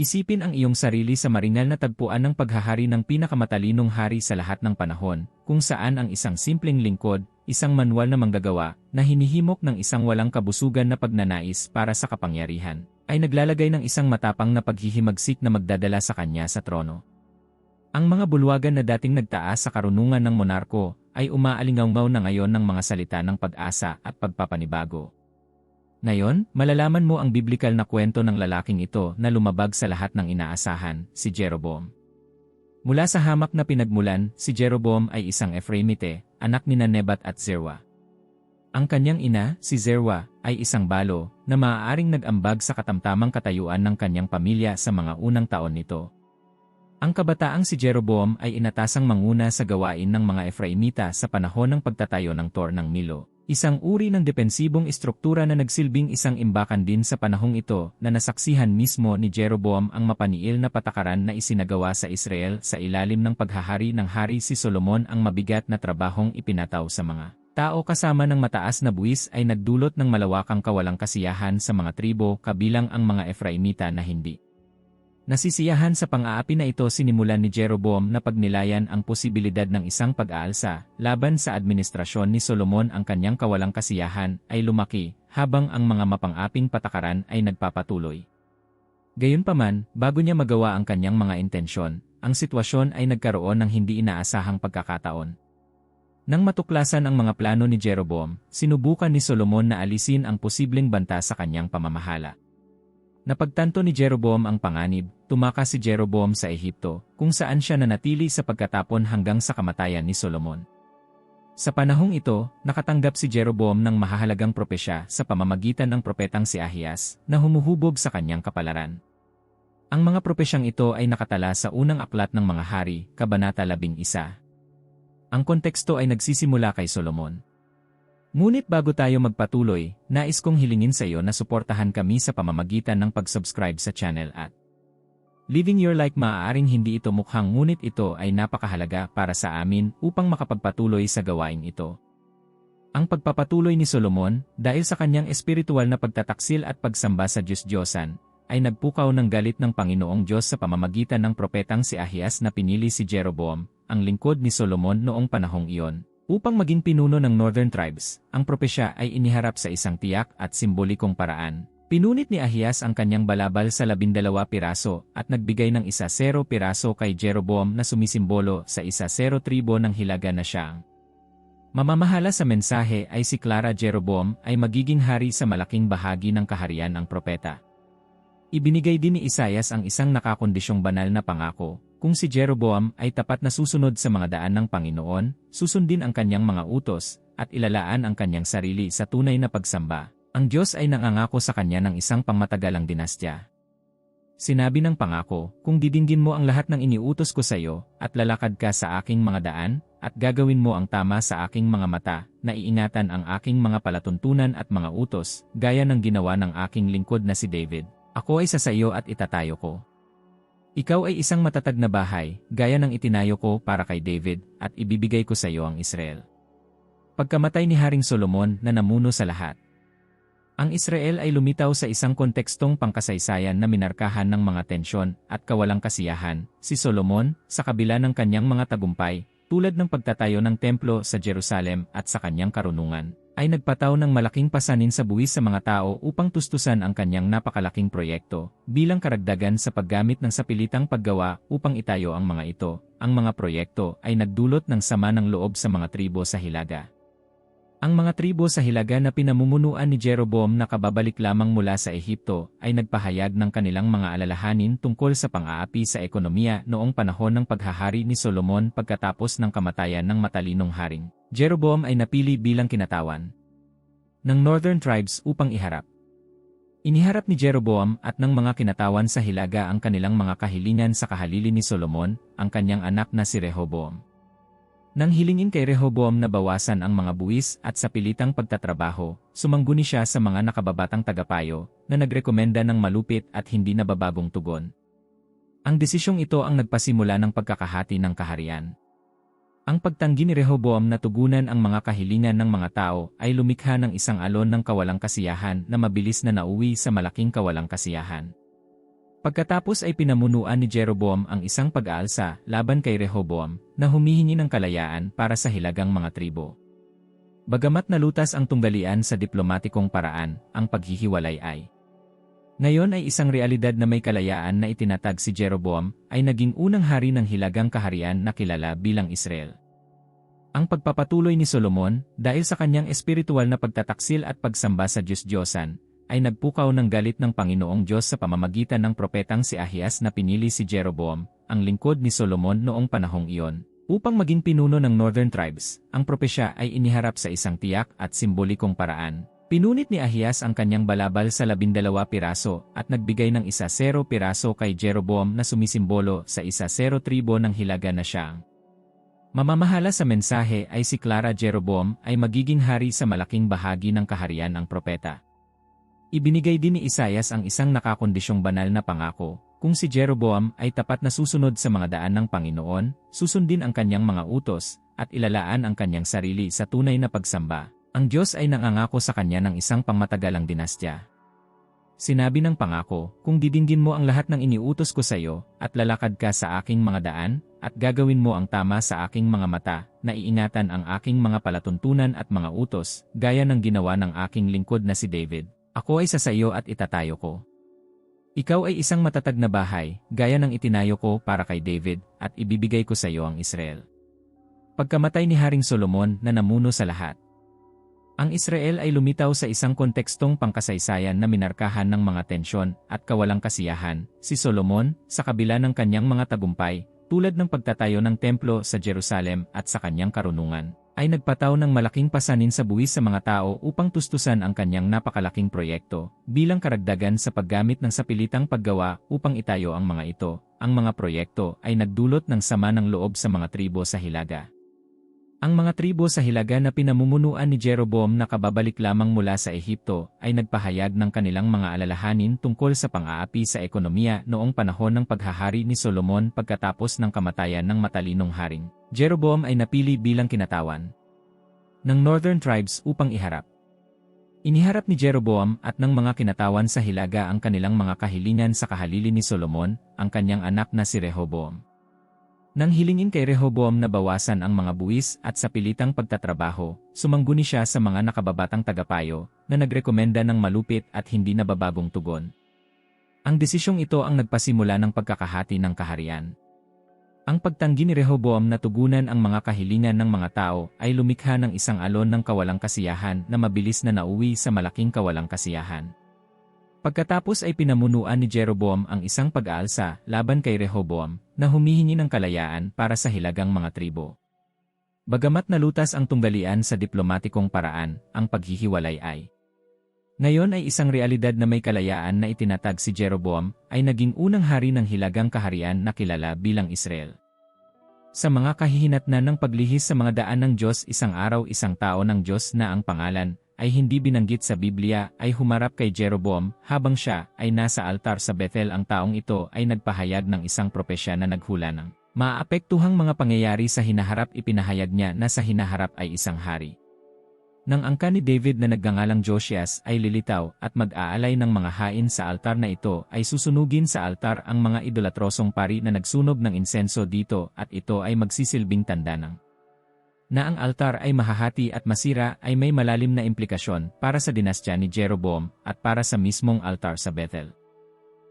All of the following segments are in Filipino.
Isipin ang iyong sarili sa maringal na tagpuan ng paghahari ng pinakamatalinong hari sa lahat ng panahon, kung saan ang isang simpleng lingkod, isang manual na manggagawa, na hinihimok ng isang walang kabusugan na pagnanais para sa kapangyarihan, ay naglalagay ng isang matapang na paghihimagsik na magdadala sa kanya sa trono. Ang mga bulwagan na dating nagtaas sa karunungan ng monarko, ay umaalingaw na ngayon ng mga salita ng pag-asa at pagpapanibago. Ngayon, malalaman mo ang biblikal na kwento ng lalaking ito na lumabag sa lahat ng inaasahan, si Jeroboam. Mula sa hamak na pinagmulan, si Jeroboam ay isang Ephraimite, anak ni Nebat at Zerwa. Ang kanyang ina, si Zerwa, ay isang balo na maaaring nag-ambag sa katamtamang katayuan ng kanyang pamilya sa mga unang taon nito. Ang kabataang si Jeroboam ay inatasang manguna sa gawain ng mga Ephraimita sa panahon ng pagtatayo ng Tor ng Milo. Isang uri ng depensibong istruktura na nagsilbing isang imbakan din sa panahong ito na nasaksihan mismo ni Jeroboam ang mapaniil na patakaran na isinagawa sa Israel sa ilalim ng paghahari ng hari si Solomon ang mabigat na trabahong ipinataw sa mga tao kasama ng mataas na buwis ay nagdulot ng malawakang kawalang kasiyahan sa mga tribo kabilang ang mga Efraimita na hindi Nasisiyahan sa pang-aapi na ito sinimulan ni Jeroboam na pagnilayan ang posibilidad ng isang pag-aalsa laban sa administrasyon ni Solomon ang kanyang kawalang kasiyahan ay lumaki habang ang mga mapang-aping patakaran ay nagpapatuloy. Gayunpaman, bago niya magawa ang kanyang mga intensyon, ang sitwasyon ay nagkaroon ng hindi inaasahang pagkakataon. Nang matuklasan ang mga plano ni Jeroboam, sinubukan ni Solomon na alisin ang posibleng banta sa kanyang pamamahala. Napagtanto ni Jeroboam ang panganib, tumakas si Jeroboam sa Ehipto, kung saan siya nanatili sa pagkatapon hanggang sa kamatayan ni Solomon. Sa panahong ito, nakatanggap si Jeroboam ng mahahalagang propesya sa pamamagitan ng propetang si Ahias na humuhubog sa kanyang kapalaran. Ang mga propesyang ito ay nakatala sa unang aklat ng mga hari, Kabanata 11. Ang konteksto ay nagsisimula kay Solomon. Ngunit bago tayo magpatuloy, nais kong hilingin sa iyo na suportahan kami sa pamamagitan ng pag-subscribe sa channel at Living Your Like maaaring hindi ito mukhang ngunit ito ay napakahalaga para sa amin upang makapagpatuloy sa gawain ito. Ang pagpapatuloy ni Solomon, dahil sa kanyang espiritual na pagtataksil at pagsamba sa Diyos-Diyosan, ay nagpukaw ng galit ng Panginoong Diyos sa pamamagitan ng propetang si Ahias na pinili si Jeroboam, ang lingkod ni Solomon noong panahong iyon. Upang maging pinuno ng Northern Tribes, ang propesya ay iniharap sa isang tiyak at simbolikong paraan. Pinunit ni Ahias ang kanyang balabal sa labindalawa piraso at nagbigay ng isa zero piraso kay Jeroboam na sumisimbolo sa isa zero tribo ng hilaga na siyang. Mamamahala sa mensahe ay si Clara Jeroboam ay magiging hari sa malaking bahagi ng kaharian ng propeta. Ibinigay din ni Isayas ang isang nakakondisyong banal na pangako, kung si Jeroboam ay tapat na susunod sa mga daan ng Panginoon, susundin ang kanyang mga utos, at ilalaan ang kanyang sarili sa tunay na pagsamba, ang Diyos ay nangangako sa kanya ng isang pangmatagalang dinastya. Sinabi ng pangako, kung didinggin mo ang lahat ng iniutos ko sa iyo, at lalakad ka sa aking mga daan, at gagawin mo ang tama sa aking mga mata, na iingatan ang aking mga palatuntunan at mga utos, gaya ng ginawa ng aking lingkod na si David, ako ay sa iyo at itatayo ko. Ikaw ay isang matatag na bahay, gaya ng itinayo ko para kay David, at ibibigay ko sa iyo ang Israel. Pagkamatay ni Haring Solomon na namuno sa lahat. Ang Israel ay lumitaw sa isang kontekstong pangkasaysayan na minarkahan ng mga tensyon at kawalang kasiyahan. Si Solomon, sa kabila ng kanyang mga tagumpay, tulad ng pagtatayo ng templo sa Jerusalem at sa kanyang karunungan, ay nagpataw ng malaking pasanin sa buwis sa mga tao upang tustusan ang kanyang napakalaking proyekto, bilang karagdagan sa paggamit ng sapilitang paggawa upang itayo ang mga ito. Ang mga proyekto ay nagdulot ng sama ng loob sa mga tribo sa Hilaga. Ang mga tribo sa Hilaga na pinamumunuan ni Jeroboam na kababalik lamang mula sa Ehipto ay nagpahayag ng kanilang mga alalahanin tungkol sa pang-aapi sa ekonomiya noong panahon ng paghahari ni Solomon pagkatapos ng kamatayan ng matalinong haring. Jeroboam ay napili bilang kinatawan ng Northern Tribes upang iharap. Iniharap ni Jeroboam at ng mga kinatawan sa Hilaga ang kanilang mga kahilingan sa kahalili ni Solomon, ang kanyang anak na si Rehoboam. Nang hilingin kay Rehoboam na bawasan ang mga buwis at sa pilitang pagtatrabaho, sumangguni siya sa mga nakababatang tagapayo na nagrekomenda ng malupit at hindi nababagong tugon. Ang desisyong ito ang nagpasimula ng pagkakahati ng kaharian. Ang pagtanggi ni Rehoboam na tugunan ang mga kahilingan ng mga tao ay lumikha ng isang alon ng kawalang kasiyahan na mabilis na nauwi sa malaking kawalang kasiyahan. Pagkatapos ay pinamunuan ni Jeroboam ang isang pag-aalsa laban kay Rehoboam na humihingi ng kalayaan para sa hilagang mga tribo. Bagamat nalutas ang tunggalian sa diplomatikong paraan, ang paghihiwalay ay. Ngayon ay isang realidad na may kalayaan na itinatag si Jeroboam ay naging unang hari ng hilagang kaharian na kilala bilang Israel. Ang pagpapatuloy ni Solomon, dahil sa kanyang espiritual na pagtataksil at pagsamba sa Diyos-Diyosan, ay nagpukaw ng galit ng Panginoong Diyos sa pamamagitan ng propetang si Ahias na pinili si Jeroboam, ang lingkod ni Solomon noong panahong iyon. Upang maging pinuno ng Northern Tribes, ang propesya ay iniharap sa isang tiyak at simbolikong paraan. Pinunit ni Ahias ang kanyang balabal sa labindalawa piraso at nagbigay ng isa zero piraso kay Jeroboam na sumisimbolo sa isa zero tribo ng hilaga na siyang. Mamamahala sa mensahe ay si Clara Jeroboam ay magiging hari sa malaking bahagi ng kaharian ng propeta. Ibinigay din ni Isayas ang isang nakakondisyong banal na pangako, kung si Jeroboam ay tapat na susunod sa mga daan ng Panginoon, susundin ang kanyang mga utos, at ilalaan ang kanyang sarili sa tunay na pagsamba. Ang Diyos ay nangangako sa kanya ng isang pangmatagalang dinastya. Sinabi ng pangako, kung didinggin mo ang lahat ng iniutos ko sa iyo, at lalakad ka sa aking mga daan, at gagawin mo ang tama sa aking mga mata, na iingatan ang aking mga palatuntunan at mga utos, gaya ng ginawa ng aking lingkod na si David, ako ay sasayo at itatayo ko. Ikaw ay isang matatag na bahay, gaya ng itinayo ko para kay David, at ibibigay ko sa iyo ang Israel. Pagkamatay ni Haring Solomon na namuno sa lahat. Ang Israel ay lumitaw sa isang kontekstong pangkasaysayan na minarkahan ng mga tensyon at kawalang kasiyahan. Si Solomon, sa kabila ng kanyang mga tagumpay, tulad ng pagtatayo ng templo sa Jerusalem at sa kanyang karunungan, ay nagpataw ng malaking pasanin sa buwis sa mga tao upang tustusan ang kanyang napakalaking proyekto, bilang karagdagan sa paggamit ng sapilitang paggawa upang itayo ang mga ito. Ang mga proyekto ay nagdulot ng sama ng loob sa mga tribo sa Hilaga. Ang mga tribo sa Hilaga na pinamumunuan ni Jeroboam na kababalik lamang mula sa Ehipto ay nagpahayag ng kanilang mga alalahanin tungkol sa pang-aapi sa ekonomiya noong panahon ng paghahari ni Solomon pagkatapos ng kamatayan ng matalinong haring. Jeroboam ay napili bilang kinatawan ng Northern Tribes upang iharap. Iniharap ni Jeroboam at ng mga kinatawan sa Hilaga ang kanilang mga kahilingan sa kahalili ni Solomon, ang kanyang anak na si Rehoboam. Nang hilingin kay Rehoboam na bawasan ang mga buwis at sa pilitang pagtatrabaho, sumangguni siya sa mga nakababatang tagapayo na nagrekomenda ng malupit at hindi nababagong tugon. Ang desisyong ito ang nagpasimula ng pagkakahati ng kaharian. Ang pagtanggi ni Rehoboam na tugunan ang mga kahilingan ng mga tao ay lumikha ng isang alon ng kawalang kasiyahan na mabilis na nauwi sa malaking kawalang kasiyahan. Pagkatapos ay pinamunuan ni Jeroboam ang isang pag-aalsa laban kay Rehoboam na humihingi ng kalayaan para sa hilagang mga tribo. Bagamat nalutas ang tunggalian sa diplomatikong paraan, ang paghihiwalay ay. Ngayon ay isang realidad na may kalayaan na itinatag si Jeroboam ay naging unang hari ng hilagang kaharian na kilala bilang Israel. Sa mga kahihinatnan ng paglihis sa mga daan ng Diyos isang araw isang tao ng Diyos na ang pangalan ay hindi binanggit sa Biblia ay humarap kay Jeroboam habang siya ay nasa altar sa Bethel ang taong ito ay nagpahayag ng isang propesya na naghula ng maapektuhang mga pangyayari sa hinaharap ipinahayag niya na sa hinaharap ay isang hari. Nang angka ni David na nagngangalang Josias ay lilitaw at mag-aalay ng mga hain sa altar na ito ay susunugin sa altar ang mga idolatrosong pari na nagsunog ng insenso dito at ito ay magsisilbing tanda ng na ang altar ay mahahati at masira ay may malalim na implikasyon para sa dinastya ni Jeroboam at para sa mismong altar sa Bethel.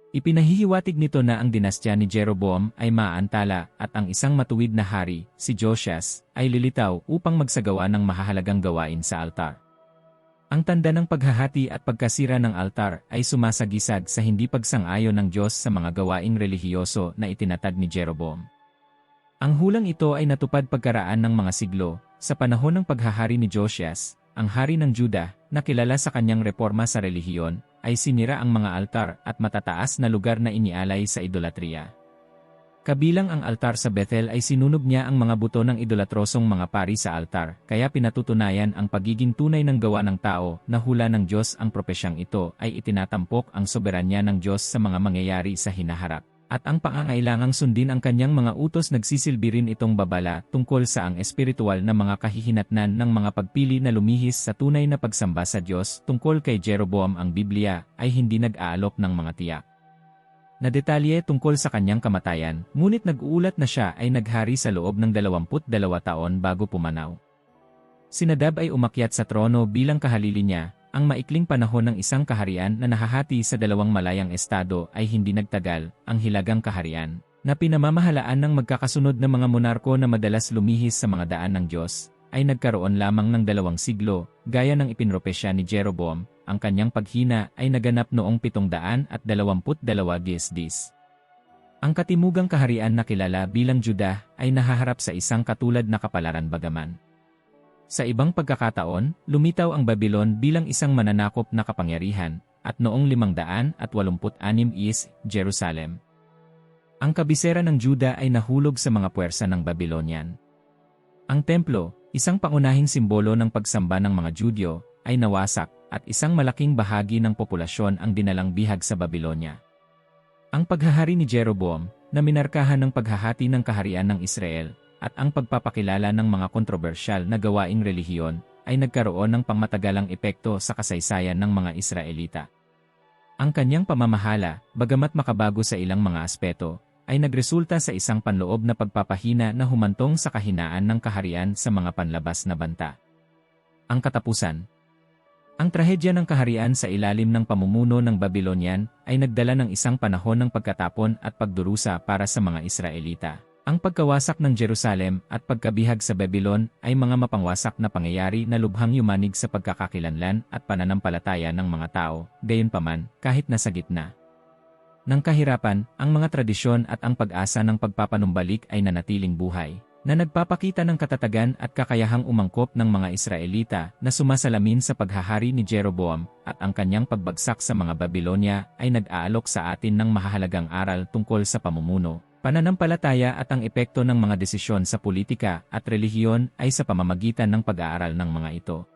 Ipinahihiwatig nito na ang dinastya ni Jeroboam ay maantala at ang isang matuwid na hari, si Josias, ay lilitaw upang magsagawa ng mahahalagang gawain sa altar. Ang tanda ng paghahati at pagkasira ng altar ay sumasagisag sa hindi pagsang-ayon ng Diyos sa mga gawaing relihiyoso na itinatag ni Jeroboam. Ang hulang ito ay natupad pagkaraan ng mga siglo, sa panahon ng paghahari ni Josias, ang hari ng Juda, na kilala sa kanyang reforma sa relihiyon, ay sinira ang mga altar at matataas na lugar na inialay sa idolatriya. Kabilang ang altar sa Bethel ay sinunog niya ang mga buto ng idolatrosong mga pari sa altar, kaya pinatutunayan ang pagiging tunay ng gawa ng tao na hula ng Diyos ang propesyang ito ay itinatampok ang soberanya ng Diyos sa mga mangyayari sa hinaharap at ang pangangailangang sundin ang kanyang mga utos nagsisilbi rin itong babala tungkol sa ang espiritual na mga kahihinatnan ng mga pagpili na lumihis sa tunay na pagsamba sa Diyos tungkol kay Jeroboam ang Biblia ay hindi nag-aalok ng mga tiyak. na detalye tungkol sa kanyang kamatayan, ngunit nag-uulat na siya ay naghari sa loob ng 22 taon bago pumanaw. Si Nadab ay umakyat sa trono bilang kahalili niya, ang maikling panahon ng isang kaharian na nahahati sa dalawang malayang estado ay hindi nagtagal, ang hilagang kaharian, na pinamamahalaan ng magkakasunod na mga monarko na madalas lumihis sa mga daan ng Diyos, ay nagkaroon lamang ng dalawang siglo, gaya ng ipinropesya ni Jeroboam, ang kanyang paghina ay naganap noong 722 DSDs. Ang katimugang kaharian na kilala bilang Judah ay nahaharap sa isang katulad na kapalaran bagaman. Sa ibang pagkakataon, lumitaw ang Babylon bilang isang mananakop na kapangyarihan, at noong 586 is Jerusalem. Ang kabisera ng Juda ay nahulog sa mga puwersa ng Babylonian. Ang templo, isang pangunahing simbolo ng pagsamba ng mga Judyo, ay nawasak, at isang malaking bahagi ng populasyon ang dinalang bihag sa Babylonia. Ang paghahari ni Jeroboam, na minarkahan ng paghahati ng kaharian ng Israel, at ang pagpapakilala ng mga kontrobersyal na gawaing relihiyon ay nagkaroon ng pangmatagalang epekto sa kasaysayan ng mga Israelita. Ang kanyang pamamahala, bagamat makabago sa ilang mga aspeto, ay nagresulta sa isang panloob na pagpapahina na humantong sa kahinaan ng kaharian sa mga panlabas na banta. Ang katapusan Ang trahedya ng kaharian sa ilalim ng pamumuno ng Babylonian ay nagdala ng isang panahon ng pagkatapon at pagdurusa para sa mga Israelita. Ang pagkawasak ng Jerusalem at pagkabihag sa Babylon ay mga mapangwasak na pangyayari na lubhang yumanig sa pagkakakilanlan at pananampalataya ng mga tao, gayunpaman, kahit nasa gitna. Ng kahirapan, ang mga tradisyon at ang pag-asa ng pagpapanumbalik ay nanatiling buhay, na nagpapakita ng katatagan at kakayahang umangkop ng mga Israelita na sumasalamin sa paghahari ni Jeroboam at ang kanyang pagbagsak sa mga Babylonia ay nag-aalok sa atin ng mahalagang aral tungkol sa pamumuno, Pananampalataya at ang epekto ng mga desisyon sa politika at relihiyon ay sa pamamagitan ng pag-aaral ng mga ito.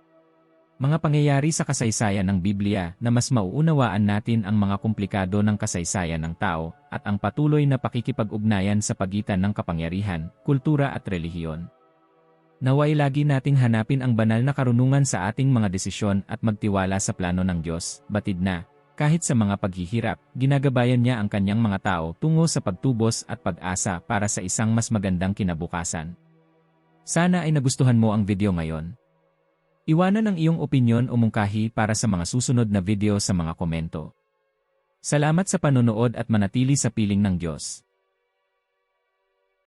Mga pangyayari sa kasaysayan ng Biblia na mas mauunawaan natin ang mga komplikado ng kasaysayan ng tao at ang patuloy na pakikipag-ugnayan sa pagitan ng kapangyarihan, kultura at relihiyon. Naway lagi nating hanapin ang banal na karunungan sa ating mga desisyon at magtiwala sa plano ng Diyos, batid na, kahit sa mga paghihirap, ginagabayan niya ang kanyang mga tao tungo sa pagtubos at pag-asa para sa isang mas magandang kinabukasan. Sana ay nagustuhan mo ang video ngayon. Iwanan ang iyong opinyon o mungkahi para sa mga susunod na video sa mga komento. Salamat sa panonood at manatili sa piling ng Diyos.